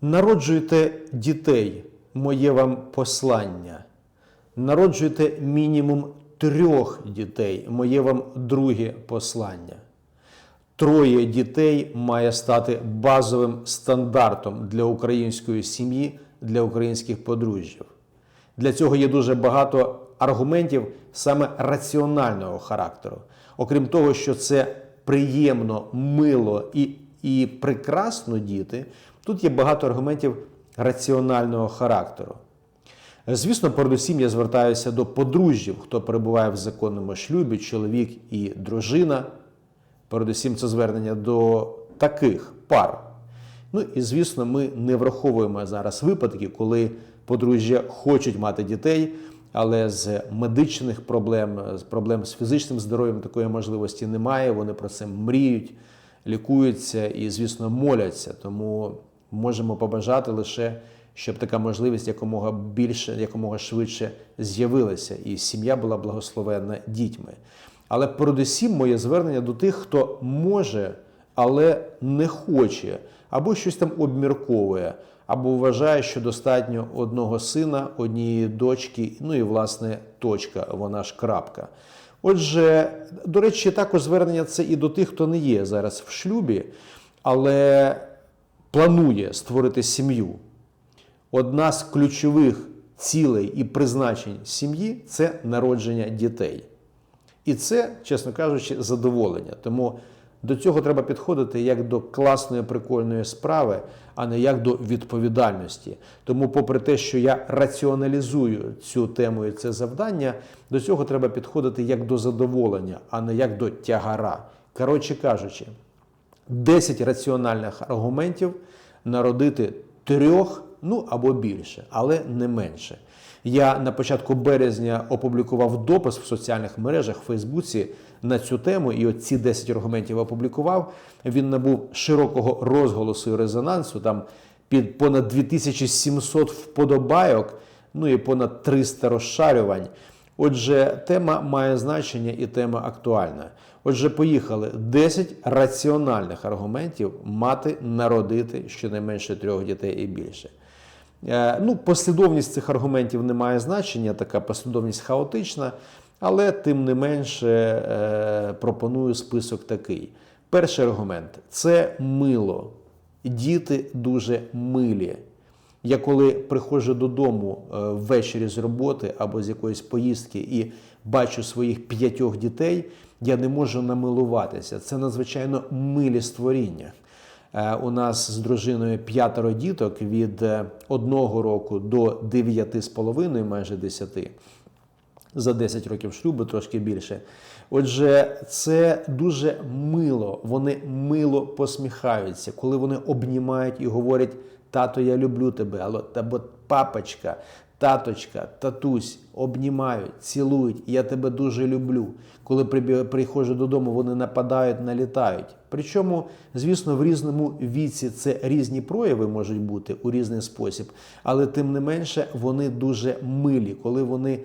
Народжуйте дітей, моє вам послання. Народжуйте мінімум трьох дітей, моє вам друге послання. Троє дітей має стати базовим стандартом для української сім'ї, для українських подружжів. Для цього є дуже багато аргументів саме раціонального характеру. Окрім того, що це приємно, мило і, і прекрасно діти, тут є багато аргументів раціонального характеру. Звісно, передусім я звертаюся до подружжів, хто перебуває в законному шлюбі, чоловік і дружина. Передусім, це звернення до таких пар. Ну і звісно, ми не враховуємо зараз випадки, коли подружжя хочуть мати дітей, але з медичних проблем, з проблем з фізичним здоров'ям такої можливості немає. Вони про це мріють, лікуються і, звісно, моляться. Тому можемо побажати лише, щоб така можливість якомога більше, якомога швидше з'явилася, і сім'я була благословенна дітьми. Але передусім моє звернення до тих, хто може, але не хоче, або щось там обмірковує, або вважає, що достатньо одного сина, однієї дочки, ну і власне точка, вона ж крапка. Отже, до речі, також звернення це і до тих, хто не є зараз в шлюбі, але планує створити сім'ю. Одна з ключових цілей і призначень сім'ї це народження дітей. І це, чесно кажучи, задоволення. Тому до цього треба підходити як до класної, прикольної справи, а не як до відповідальності. Тому, попри те, що я раціоналізую цю тему і це завдання, до цього треба підходити як до задоволення, а не як до тягара. Коротше кажучи, 10 раціональних аргументів народити трьох, ну або більше, але не менше. Я на початку березня опублікував допис в соціальних мережах в Фейсбуці на цю тему, і от ці 10 аргументів опублікував. Він набув широкого розголосу і резонансу. Там під понад 2700 вподобайок, ну і понад 300 розшарювань. Отже, тема має значення і тема актуальна. Отже, поїхали 10 раціональних аргументів мати народити щонайменше трьох дітей і більше. Е, Ну, послідовність цих аргументів не має значення, така послідовність хаотична, але тим не менше е, пропоную список такий. Перший аргумент це мило. Діти дуже милі. Я коли приходжу додому е, ввечері з роботи або з якоїсь поїздки і бачу своїх п'ятьох дітей, я не можу намилуватися. Це надзвичайно милі створіння. Е, У нас з дружиною п'ятеро діток від е, одного року до дев'яти з половиною, майже десяти. За 10 років шлюбу трошки більше. Отже, це дуже мило. Вони мило посміхаються, коли вони обнімають і говорять: тато, я люблю тебе, або папочка, таточка, татусь обнімають, цілують. Я тебе дуже люблю. Коли приходжу додому, вони нападають, налітають. Причому, звісно, в різному віці це різні прояви можуть бути у різний спосіб, але тим не менше вони дуже милі, коли вони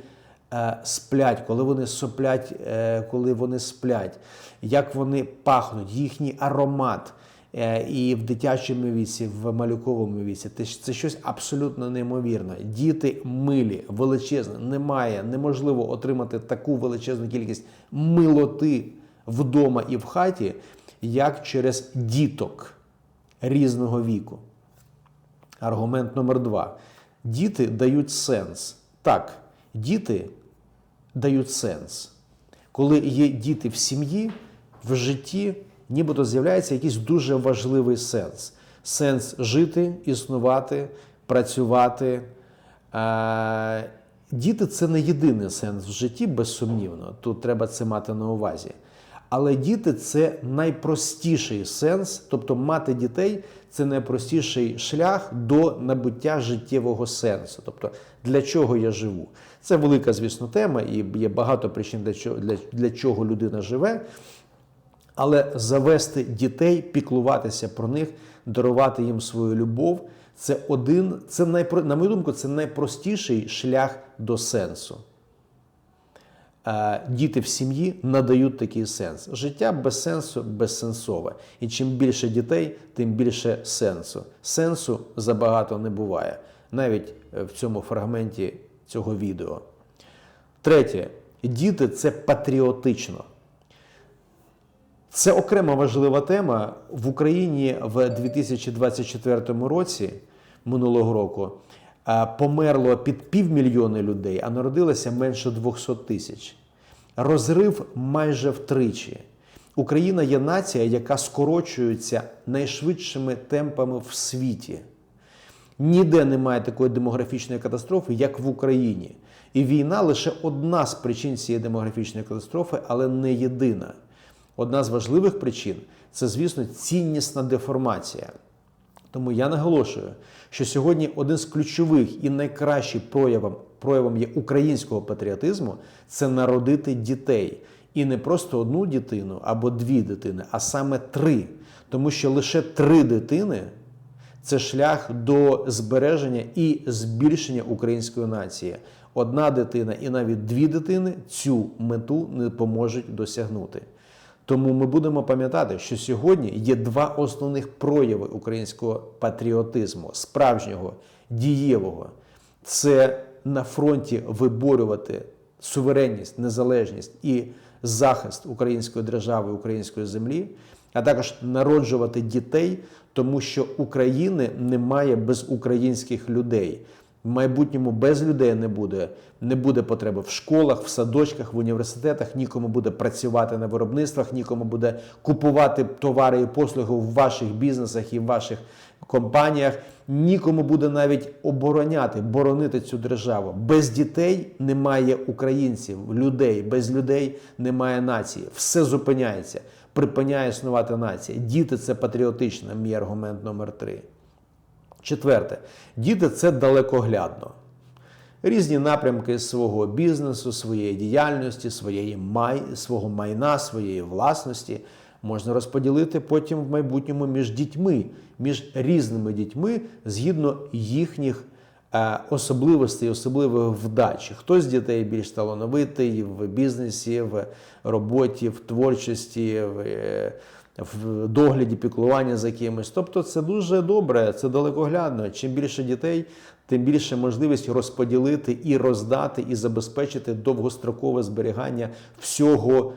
е, сплять, коли вони соплять, е, коли вони сплять, як вони пахнуть, їхній аромат. Е, І в дитячому віці, в малюковому віці, це, щось абсолютно неймовірне. Діти милі, величезні. Немає, неможливо отримати таку величезну кількість милоти вдома і в хаті, як через діток різного віку. Аргумент номер два. Діти дають сенс. Так, діти дають сенс. Коли є діти в сім'ї, в житті, нібито з'являється якийсь дуже важливий сенс. Сенс жити, існувати, працювати. Е, Діти це не єдиний сенс в житті, безсумнівно. Тут треба це мати на увазі. Але діти це найпростіший сенс, тобто мати дітей це найпростіший шлях до набуття життєвого сенсу. Тобто, для чого я живу? Це велика, звісно, тема, і є багато причин, для чого, для, для чого людина живе. Але завести дітей, піклуватися про них, дарувати їм свою любов це один, це найпро, на мою думку, це найпростіший шлях до сенсу. е, діти в сім'ї надають такий сенс. Життя без сенсу безсенсове. І чим більше дітей, тим більше сенсу. Сенсу забагато не буває, навіть е, в цьому фрагменті цього відео. Третє, діти це патріотично. Це окрема важлива тема в Україні в 2024 році минулого року. е, Померло під півмільйона людей, а народилося менше 200 тисяч. Розрив майже втричі. Україна є нація, яка скорочується найшвидшими темпами в світі. Ніде немає такої демографічної катастрофи, як в Україні. І війна лише одна з причин цієї демографічної катастрофи, але не єдина. Одна з важливих причин це, звісно, ціннісна деформація. Тому я наголошую, що сьогодні один з ключових і найкращих проявом, проявом є українського патріотизму це народити дітей. І не просто одну дитину або дві дитини, а саме три. Тому що лише три дитини це шлях до збереження і збільшення української нації. Одна дитина і навіть дві дитини цю мету не поможуть досягнути. Тому ми будемо пам'ятати, що сьогодні є два основних прояви українського патріотизму, справжнього, дієвого. Це на фронті виборювати суверенність, незалежність і захист української держави, української землі, а також народжувати дітей, тому що України немає без українських людей. В майбутньому без людей не буде. Не буде потреби в школах, в садочках, в університетах, нікому буде працювати на виробництвах, нікому буде купувати товари і послуги в ваших бізнесах і в ваших компаніях. Нікому буде навіть обороняти, боронити цю державу. Без дітей немає українців, людей, без людей немає нації. Все зупиняється, припиняє існувати нація. Діти це патріотично, мій аргумент номер три. Четверте, діти це далекоглядно. Різні напрямки свого бізнесу, своєї діяльності, своєї май, свого майна, своєї власності можна розподілити потім в майбутньому між дітьми, між різними дітьми згідно їхніх е, особливостей, особливих вдач. Хтось з дітей більш талановитий в бізнесі, в роботі, в творчості. в... в догляді, піклування за кимось. Тобто це дуже добре, це далекоглядно. Чим більше дітей, тим більше можливість розподілити і роздати, і забезпечити довгострокове зберігання всього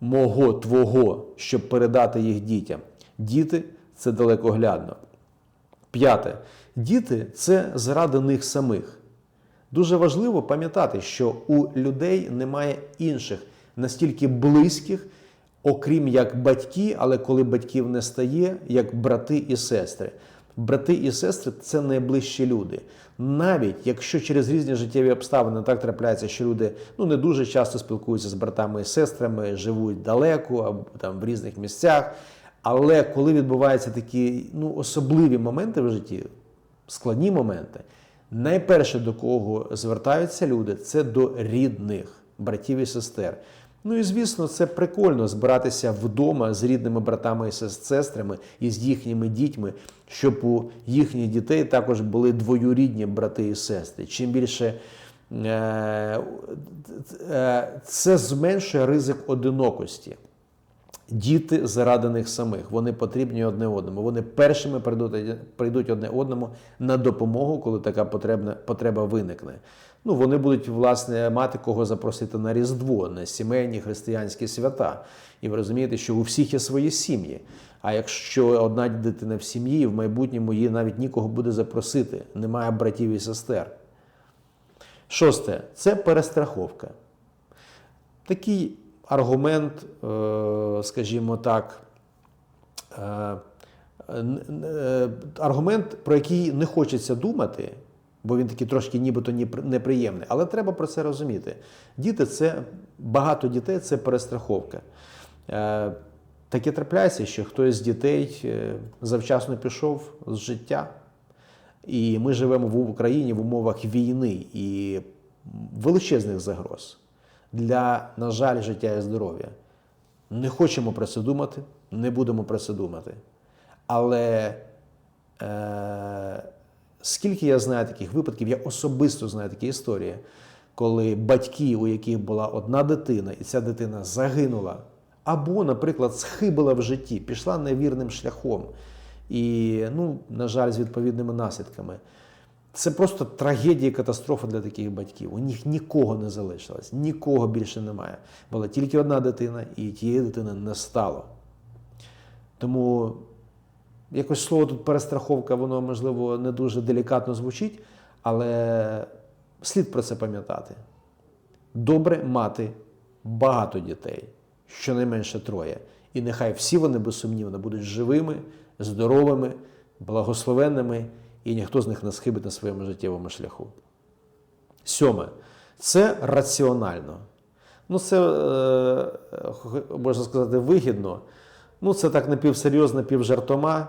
мого, твого, щоб передати їх дітям. Діти це далекоглядно. П'яте. Діти це заради них самих. Дуже важливо пам'ятати, що у людей немає інших настільки близьких, окрім як батьки, але коли батьків не стає, як брати і сестри. Брати і сестри це найближчі люди. Навіть якщо через різні життєві обставини так трапляється, що люди ну не дуже часто спілкуються з братами і сестрами, живуть далеко або там в різних місцях. Але коли відбуваються такі ну, особливі моменти в житті, складні моменти, найперше до кого звертаються люди, це до рідних братів і сестер. Ну і звісно, це прикольно збиратися вдома з рідними братами і сестрами і з їхніми дітьми, щоб у їхніх дітей також були двоюрідні брати і сестри. Чим більше е, е, це зменшує ризик одинокості. Діти заради них самих, вони потрібні одне одному. Вони першими прийдуть, прийдуть одне одному на допомогу, коли така потребна, потреба виникне. Ну, вони будуть, власне, мати кого запросити на Різдво, на сімейні християнські свята. І ви розумієте, що у всіх є свої сім'ї. А якщо одна дитина в сім'ї, в майбутньому її навіть нікого буде запросити, немає братів і сестер. Шосте це перестраховка. Такий аргумент, е, скажімо так, е, е, аргумент, про який не хочеться думати, бо він такий трошки нібито неприємний, але треба про це розуміти. Діти це багато дітей це перестраховка. Таке трапляється, що хтось з дітей завчасно пішов з життя. І ми живемо в Україні в умовах війни і величезних загроз для, на жаль, життя і здоров'я. Не хочемо про це думати, не будемо про це думати. Але е, скільки я знаю таких випадків, я особисто знаю такі історії, коли батьки, у яких була одна дитина, і ця дитина загинула, або, наприклад, схибила в житті, пішла невірним шляхом, і, ну, на жаль, з відповідними наслідками. Це просто трагедія, катастрофа для таких батьків. У них нікого не залишилось, нікого більше немає. Була тільки одна дитина, і тієї дитини не стало. Тому якось слово тут перестраховка, воно, можливо, не дуже делікатно звучить, але слід про це пам'ятати. Добре мати багато дітей, щонайменше троє. І нехай всі вони безсумнівно будуть живими, здоровими, благословенними, і ніхто з них не схибить на своєму життєвому шляху. Сьоме це раціонально. Ну, це, е, можна сказати, вигідно. Ну, це так напівсерйозно, напівжартома.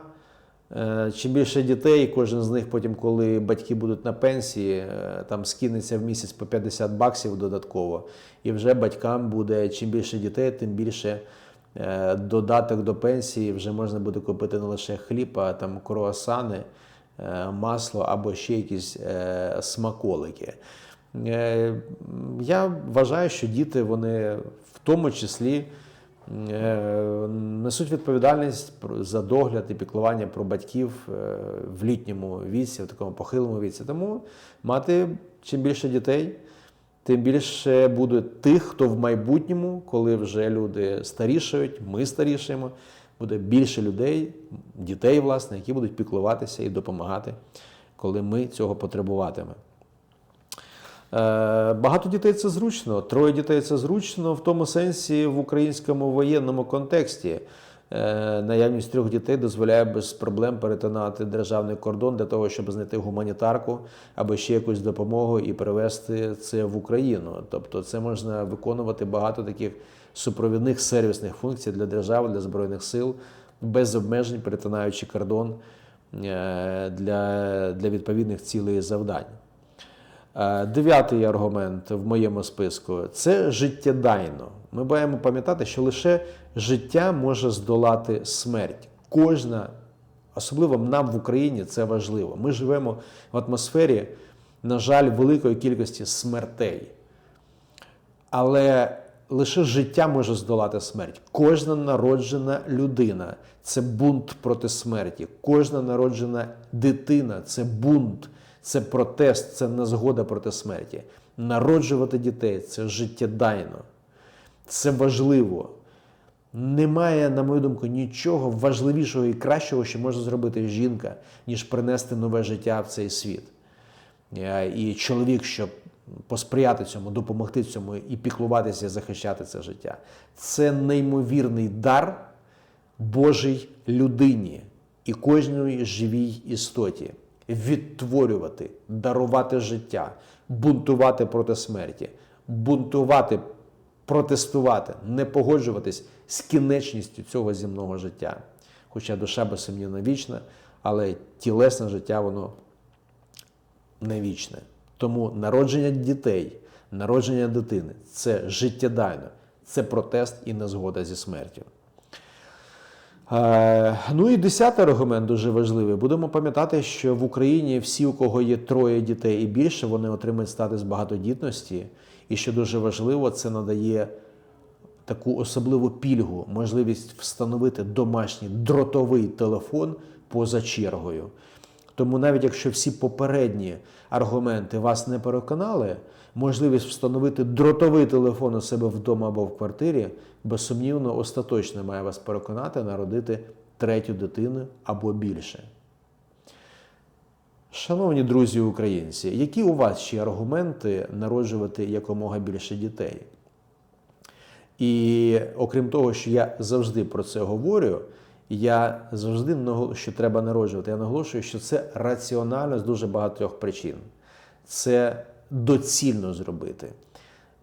Е, Чим більше дітей, кожен з них потім, коли батьки будуть на пенсії, е, там скинеться в місяць по 50 баксів додатково. І вже батькам буде чим більше дітей, тим більше додаток до пенсії вже можна буде купити не лише хліб, а там круасани, масло або ще якісь е, смаколики. Е, Я вважаю, що діти вони в тому числі е, несуть відповідальність за догляд і піклування про батьків е, в літньому віці, в такому похилому віці. Тому мати чим більше дітей, тим більше буде тих, хто в майбутньому, коли вже люди старішають, ми старішаємо, буде більше людей, дітей, власне, які будуть піклуватися і допомагати, коли ми цього потребуватимемо. Е, Багато дітей це зручно. Троє дітей це зручно в тому сенсі в українському воєнному контексті. Е, Наявність трьох дітей дозволяє без проблем перетинати державний кордон для того, щоб знайти гуманітарку або ще якусь допомогу і привезти це в Україну. Тобто, це можна виконувати багато таких супровідних сервісних функцій для держави, для збройних сил без обмежень, перетинаючи кордон е, для, для відповідних цілей і завдань. Е, Дев'ятий аргумент в моєму списку це життєдайно. Ми маємо пам'ятати, що лише життя може здолати смерть. Кожна, особливо нам в Україні, це важливо. Ми живемо в атмосфері, на жаль, великої кількості смертей. Але лише життя може здолати смерть. Кожна народжена людина це бунт проти смерті. Кожна народжена дитина це бунт, це протест, це незгода проти смерті. Народжувати дітей це життєдайно. Це важливо. Немає, на мою думку, нічого важливішого і кращого, що може зробити жінка, ніж принести нове життя в цей світ. Е, І чоловік, щоб посприяти цьому, допомогти цьому і піклуватися, захищати це життя. Це неймовірний дар Божій людині і кожної живій істоті. Відтворювати, дарувати життя, бунтувати проти смерті, бунтувати, протестувати, не погоджуватись з кінечністю цього земного життя. Хоча душа безсумнівно вічна, але тілесне життя воно не вічне. Тому народження дітей, народження дитини це життєдайно, це протест і незгода зі смертю. Е, Ну і десятий аргумент дуже важливий. Будемо пам'ятати, що в Україні всі, у кого є троє дітей і більше, вони отримують статус багатодітності. І що дуже важливо, це надає таку особливу пільгу, можливість встановити домашній дротовий телефон поза чергою. Тому навіть якщо всі попередні аргументи вас не переконали, можливість встановити дротовий телефон у себе вдома або в квартирі, безсумнівно, остаточно має вас переконати народити третю дитину або більше. Шановні друзі українці, які у вас ще аргументи народжувати якомога більше дітей? І окрім того, що я завжди про це говорю, я завжди наголошую, що треба народжувати. Я наголошую, що це раціонально з дуже багатьох причин. Це доцільно зробити.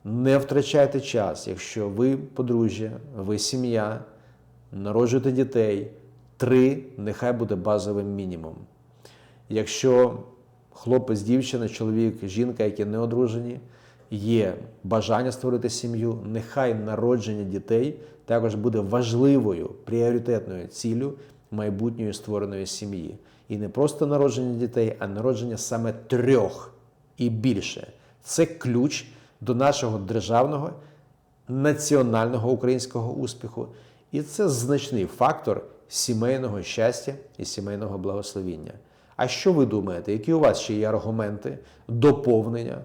Не втрачайте час, якщо ви подружжя, ви сім'я, народжуєте дітей, три нехай буде базовим мінімум. Якщо хлопець, дівчина, чоловік, жінка, які не одружені, є бажання створити сім'ю, нехай народження дітей також буде важливою пріоритетною ціллю майбутньої створеної сім'ї. І не просто народження дітей, а народження саме трьох і більше. Це ключ до нашого державного національного українського успіху. І це значний фактор сімейного щастя і сімейного благословіння. А що ви думаєте, які у вас ще є аргументи, доповнення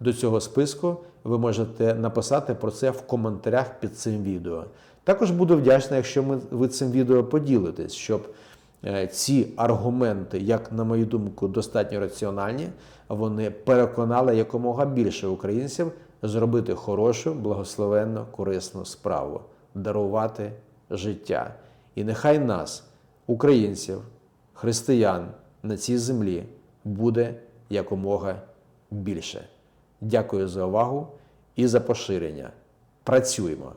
до цього списку? Ви можете написати про це в коментарях під цим відео. Також буду вдячний, якщо ви цим відео поділитесь, щоб е, ці аргументи, як на мою думку, достатньо раціональні, вони переконали якомога більше українців зробити хорошу, благословенну, корисну справу, дарувати життя. І нехай нас, українців, християн на цій землі, буде якомога більше. Дякую за увагу і за поширення. Працюємо!